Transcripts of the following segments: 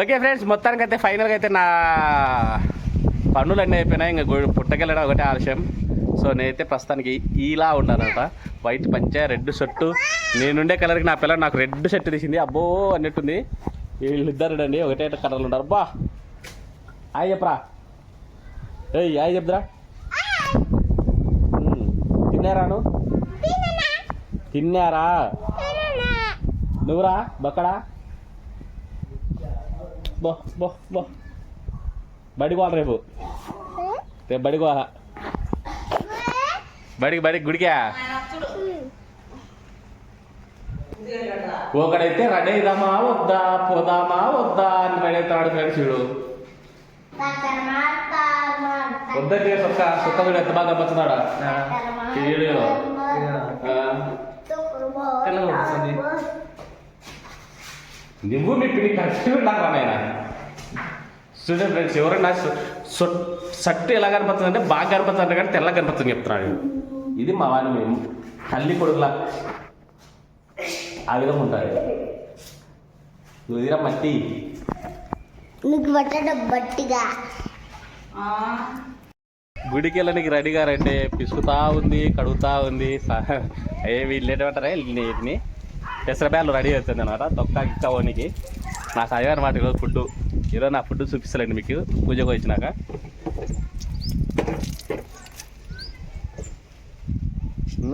Okay friends మొత్తానికి అయితే ఫైనల్గా అయితే నా పనులు అన్నీ అయిపోయినాయి. ఇంకా పుట్టకెళ్ళడం ఒకటే ఆలస్యం. సో నేనైతే ప్రస్తుతానికి ఇలా ఉన్నానట వైట్ పంచ రెడ్ షర్టు. నేనుండే కలర్కి నా పిల్లలు నాకు రెడ్ షర్ట్ తీసింది. అబ్బో అన్నట్టుంది. వీళ్ళిద్దరు అండి ఒకటే కలర్లు ఉంటారు బా. హాయ్ చెప్పరా. ఏయ్ హాయ్ చెప్దురా. తిన్నారాను తిన్నారా నువ్వురా? బక్కడా? బో బో బో. బడికి పోవాలి రేపు. రేపు బడికి పోవాలా? బడికి బడికి గుడికా? ఒకడైతే రెడీ అయిదామా వద్దా? పోదామా వద్దా అని రెడీ అవుతాడు ఫ్రెండ్స్ వీడు. వద్దంటే సొక్క సొక్క వీడు ఎంత బాగా వీడియోలో. ఆ, నువ్వు పిడి కరెక్ట్ ఉండాలి నాయన. స్టూడెంట్ ఫ్రెండ్స్ ఎవరైనా షర్ట్ ఎలా కనపడుతుంది అంటే బాగా కనపడుతుంది అంటే కానీ తెల్ల కనపడుతుంది చెప్తున్నాడు ఇది మా వాడిని మేము తల్లి కొడుకులా ఆ విధంగా ఉంటుంది నువ్వు ఇదిరా మట్టి. నీకు పట్టడం బట్టిగా. గుడికి వెళ్ళడానికి రెడీగా రండి పిసుకుతా ఉంది కడుగుతా ఉంది ఏ వీళ్ళు ఏంటంటారా వీటిని పెసరబ్యాలు రెడీ అవుతుంది అనమాట తొక్క గిక్క ఓనికి. నాకు అదే అనమాట ఈరోజు ఫుడ్ ఈరోజు నా ఫుడ్ చూపిస్తానండి మీకు. పూజకు వచ్చినాక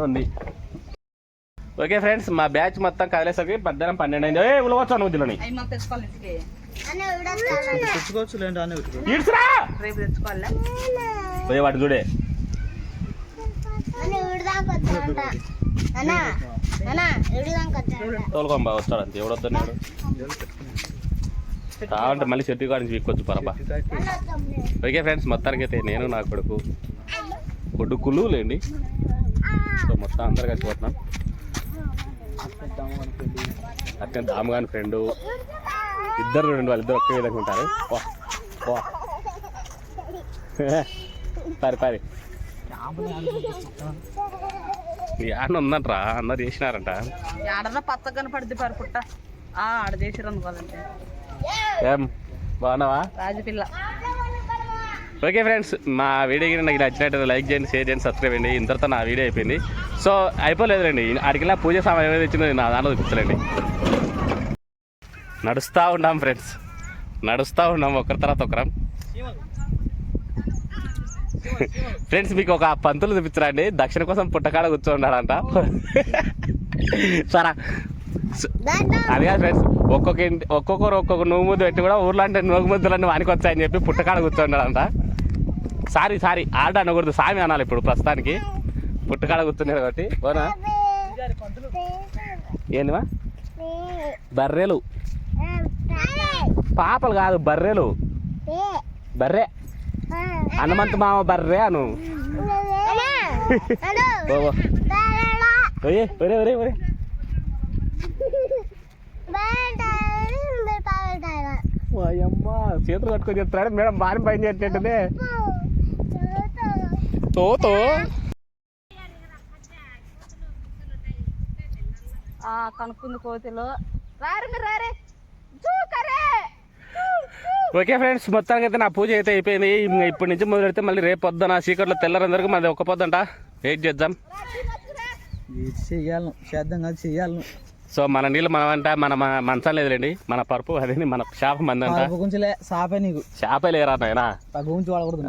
ఉంది ఓకే ఫ్రెండ్స్ మా బ్యాచ్ మొత్తం కదిలేసరికి మధ్యాహ్నం పన్నెండు అయింది. ఏ ఉలవచ్చు అని తెచ్చుకోవాలా? పోయే వాడు చూడే. అని ఎవడిదాకా వచ్చాడంట అన్నా వస్తాడు అంతే కావాలంటే మళ్ళీ చెట్టు కాడి నుంచి వీక్కొచ్చు పరబా ఓకే ఫ్రెండ్స్ మొత్తానికి అయితే నేను నా కొడుకు కొడుకులు లేండి. సో మొత్తం అందరు కలిసి పోతున్నాం. అట్నే దామగాని ఫ్రెండ్ ఇద్దరు రెండు వాళ్ళు ఇద్దరు ఒకే విధంగా ఉంటారు. వా వా ఆడ ఉందంట్రా అందరు చేసినారంట. ఆడన్నా పచ్చగా కనపడింది పారు పుట్ట. ఆ ఆడ చేసిరు అనుకోవాలంటే ఏం బాగున్నావా? రాజపిల్ల ఓకే ఫ్రెండ్స్ మా వీడియో కింద నాకు నచ్చినట్టు లైక్ చేయండి షేర్ చేయండి సబ్స్క్రైబ్ చేయండి. ఇంతటితో నా వీడియో అయిపోయింది. సో అయిపోలేదులేండి. ఆడికి పూజ సామాన్ ఏమైనా తెచ్చిందో నా దాంట్లో చూపించలేండి. నడుస్తూ ఉన్నాం ఫ్రెండ్స్. నడుస్తూ ఉన్నాం ఒకరి తర్వాత ఒకరం. ఫ్రెండ్స్ మీకు ఒక పంతులు చూపించరండి. దక్షిణ కోసం పుట్టకాడ కూర్చోండాలంట సరా. అది కాదు ఫ్రెండ్స్ ఒక్కొక్క ఇంటి ఒక్కొక్కరు ఒక్కొక్క నువ్వు ముద్దు పెట్టి కూడా ఊర్లో అంటే నువ్వు ముద్దులన్నీ వానికి వచ్చాయని చెప్పి పుట్టకాడ కూర్చోండాలంట సారీ సారీ ఆడ అనకూడదు. సామి అనాలి ఇప్పుడు ప్రస్తుతానికి. పుట్టకాడ కూర్చున్నారు కాబట్టి. ఓనా ఏందివా? బర్రెలు. పాపలు కాదు బర్రెలు. బర్రె. హనుమంతు మామ బర్రే అను. ఒరే ఒరే ఒరే ఒరే చేతులు కట్టుకొని చెప్తాడు మేడం బాగా పని చేసేటదే తోతో ఆ కనుక్కుంది కోతిలో. రారు మీరు రారే. ఓకే ఫ్రెండ్స్ మొత్తానికి అయితే నా పూజ అయితే అయిపోయింది. ఇప్పటి నుంచి మొదలు పెడితే మళ్ళీ రేపు పొద్దున చీకట్లో తెల్లరందరికి మాది ఒక్క పొద్దంట. వెయిట్ చేద్దాం. ఇది చెయ్యాలను చేద్దాం కాదు చెయ్యాలను సో మన నీళ్ళు మనం అంట మన మంచం లేదులేండి. మన పరుపు అదే మన షాప్ మంది అంట. సాపే నీకు. షాపే లేరా నాయనా? గుంచి వాడకూడదు.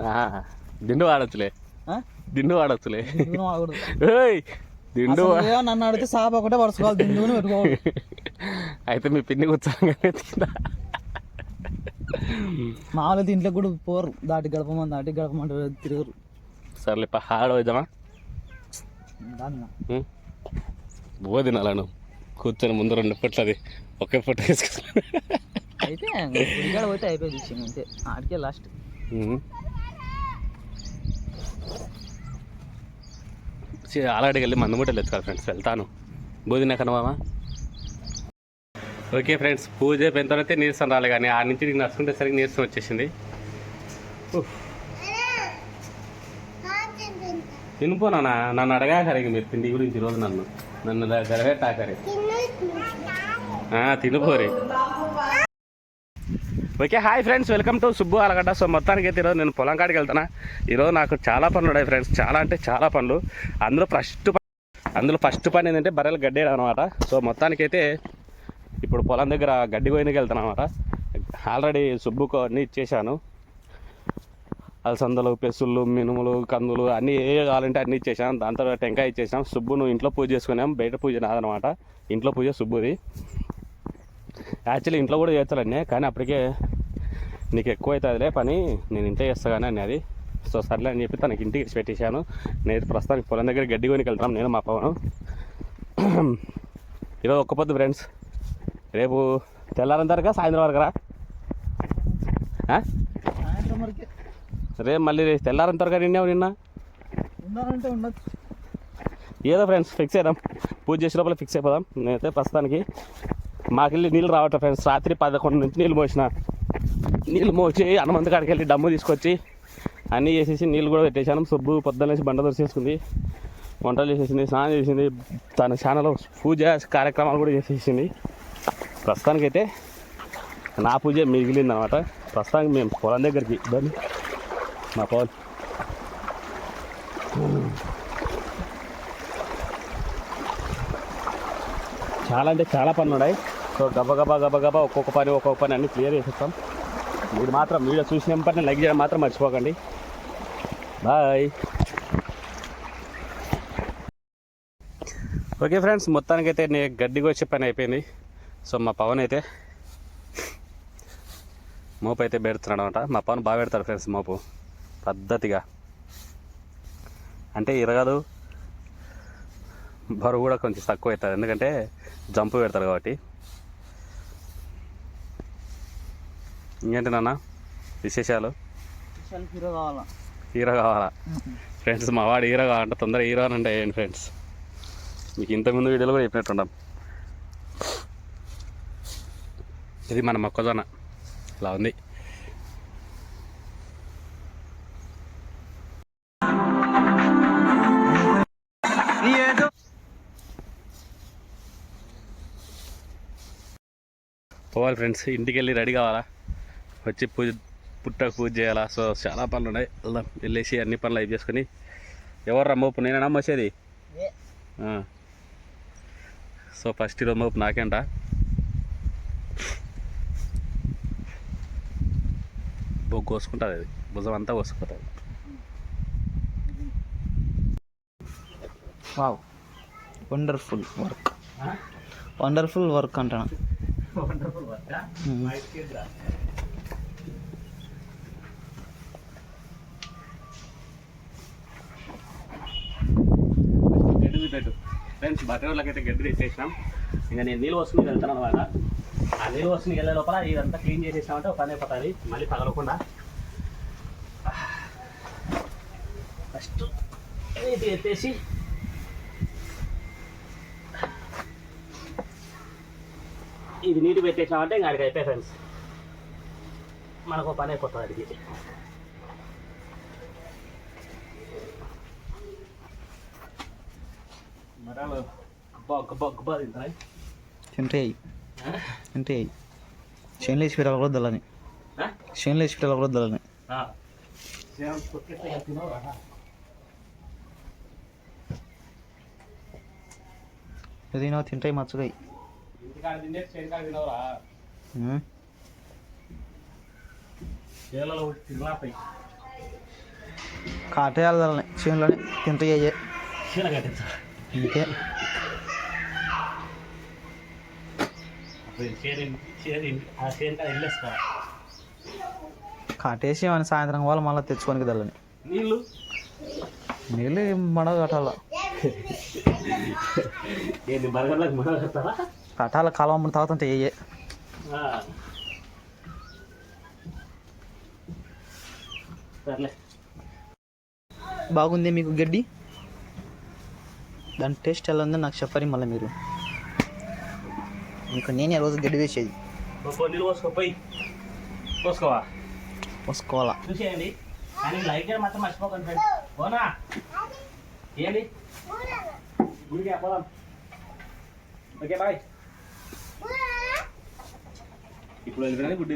దిండు వాడచ్చులే? దిండు వాడచ్చులే. దిండు నన్ను అడిగితే సాప ఒకటే పరుచుకోవాలి దిండుని పెట్టుకోవాలి. అయితే మీ పిన్ని కూర్చోండి మామూలు దీంట్లో కూడా పోరు. దాటి గడపమని దాటి గడపమంటారు తిరుగురు. సర్లే ఆడ పోయిద్దామా బో తినాలను కూర్చొని ముందు రెండు పుట్లది ఒకే పుట్ట అయితే ఇక్కడ పోతే అయిపోయింది విషయం అంతే. ఆడికే లాస్ట్ అలాడికి వెళ్ళి మందు మూటలు ఎత్తుకోవాలి ఫ్రెండ్స్ వెళ్తాను. బోధినా కనవామా ఓకే ఫ్రెండ్స్ పూజ అయిపోయిన నీరసం రాలే కానీ ఆ నుంచి నీకు నడుచుకుంటే సరిగ్గా నీరసం వచ్చేసింది. తినిపో నాన్న నన్ను అడగాకరి మీరు తిండి గురించి ఈరోజు నన్ను. నన్ను గడవే తినిపోరే okay hi friends welcome to Subbu Alagadda. So మొత్తానికి అయితే ఈరోజు నేను పొలం కాడికి వెళ్తున్నా. ఈరోజు నాకు చాలా పనులు ఉన్నాయి ఫ్రెండ్స్ చాలా అంటే చాలా పనులు. అందులో ఫస్ట్ అందులో ఫస్ట్ పని ఏంటంటే బర్రెలు గడ్డేయడం అనమాట సో మొత్తానికైతే ఇప్పుడు పొలం దగ్గర గడ్డి కోయడానికి వెళ్తాను అనమాట ఆల్రెడీ సుబ్బుకు అన్నీ ఇచ్చేసాను అలసందలు పెసుళ్ళు మినుములు కందులు అన్నీ ఏ కావాలంటే అన్నీ ఇచ్చేసాం తర్వాత టెంకాయ ఇచ్చేసాం సుబ్బును ఇంట్లో పూజ చేసుకున్నాం. బయట పూజ నాదనమాట. ఇంట్లో పూజ సుబ్బుది. యాక్చువల్లీ ఇంట్లో కూడా చేస్తానండి కానీ అప్పటికే నీకు ఎక్కువ అవుతుందిలే పని. నేను ఇంట్లో చేస్తా కానీ అది సో సర్లే అని చెప్పి తనకి ఇంటికి పెట్టేశాను. నేను ప్రస్తుతానికి పొలం దగ్గర గడ్డి కొనికి వెళ్తాం నేను మా పవను. ఈరోజు ఒక్క పొద్దు ఫ్రెండ్స్. రేపు తెల్లారం తరగా సాయంత్రం వరకు రా. రేపు మళ్ళీ రేపు తెల్లారం తరగా నిన్నావు నిన్న? ఏదో ఫ్రెండ్స్ ఫిక్స్ అయిదాం పూజ చేసే లోపల ఫిక్స్ అయిపోదాం. నేనైతే ప్రస్తుతానికి మాకెళ్ళి నీళ్ళు రావట్లేదు ఫ్రెండ్స్. రాత్రి పదకొండు నుంచి నీళ్ళు మోసిన. నీళ్ళు మోసి హనుమంతు కాడికి వెళ్ళి డమ్ము తీసుకొచ్చి అన్నీ చేసేసి నీళ్ళు కూడా పెట్టేశాను. సుబ్బు పొద్దున్నేసి బండ దొరిసేసుకుంది వంటలు చేసేసింది స్నానం చేసింది. తన ఛానల్ పూజ కార్యక్రమాలు కూడా చేసేసింది. ప్రస్తుతానికైతే నా పూజ మిగిలింది అనమాట ప్రస్తుతానికి మేము పొలం దగ్గరికి ఇబ్బంది మా పొలం చాలా అంటే చాలా పనులు ఉన్నాయి సో గబ గబా గబ గబా ఒక్కొక్క పని ఒక్కొక్క పని అన్నీ క్లియర్ చేసేస్తాం. మీరు మాత్రం వీడియో చూసిన పని లైక్ చేయడం మాత్రం మర్చిపోకండి. బాయ్. ఓకే ఫ్రెండ్స్ మొత్తానికైతే నేను గడ్డికి వచ్చే పని అయిపోయింది. సో మా పవన్ అయితే మోపు అయితే పెడుతున్నాడు అనమాట. మా పవన్ బాగా పెడతాడు ఫ్రెండ్స్ మోపు. పద్ధతిగా. అంటే ఇరగదు. బరువు కూడా కొంచెం తక్కువ అవుతుంది. ఎందుకంటే జంపు పెడతారు కాబట్టి. ఇంకేంటి నాన్న? విశేషాలు? హీరో కావాలా? హీరో కావాలా? ఫ్రెండ్స్ మా వాడు హీరో కావాలంటే తొందరగా హీరో అని అంటే ఫ్రెండ్స్? మీకు ఇంతకుముందు వీడియోలో కూడా చెప్పినట్టుండం. ఇది మన మొక్కజొన్న. ఇలా ఉంది. పోవాలి ఫ్రెండ్స్ ఇంటికి వెళ్ళి రెడీ కావాలా? వచ్చి పూజ పుట్టకు పూజ చేయాలా? సో చాలా పనులు ఉన్నాయి. వెళ్దాం వెళ్ళేసి అన్ని పనులు అయిపోయి చేసుకొని. ఎవరు రా మోపు? నేనా మోసేది? ఆ. సో ఫస్ట్ ఈరోజు మోపు నాకేంట? బొగ్గు కోసుకుంటుంది అది. భుజం అంతా కోసుకుంటుంది wow. Wonderful work wonderful work అంటాను? ఫ్రెండ్స్ బట్టలకి అయితే గడ్డి తెచ్చేసినాం. ఇంకా నేను నీళ్ళు వస్తుంది వెళ్తాను అనమాట ఆ నీళ్ళు వస్తుంది వెళ్ళే లోపల ఇదంతా క్లీన్ చేసేసామంటే ఒక పని అయిపోతుంది. మళ్ళీ పగలకుండా. ఫస్ట్ నీటి ఎత్తేసి ఇది నీటి పెట్టేసామంటే ఇంకా అడిగి అయిపోయి ఫ్రెండ్స్ మనకు పని అయిపోతుంది అడిగి మరాలు గబ్బా గబ్బా గబ్బా తింటాయి. తింటే అయ్యి చేనులు వేసి పెట్టాలి కూడా దళని చేనులు వేసి పెట్టాలి కూడా దళని నువ్వు తింటాయి తినలాపై కాటేయాలి దళని చేనులోనే తింటాయి అయ్యే ఇంకే చేరి చేరి ఆ చేనుకాడ వెళ్ళేసుకో కాటేసి మన సాయంత్రం వాళ్ళు మళ్ళీ తెచ్చుకోనికి దళని నీళ్ళు? నీళ్ళు మడ కట్టాల? కట్టాల కాలం తాగుతుంటే సర్లే. బాగుంది మీకు గడ్డి? దాని టేస్ట్ ఎలా ఉందో నాకు చెప్పండి మళ్ళీ మీరు. మీకు నేనే రోజు గడ్డి వేసేది. పోసుకోవా? పోసుకోవాలా? చూసేయండి. కానీ లైక్ చేయడం మాత్రం మర్చిపోకండి ఫ్రెండ్స్ పోనా? ఏంటి గుడికి పోదాం. Okay bye. ఇప్పుడు వెళ్ళిపోయినా గుడ్డి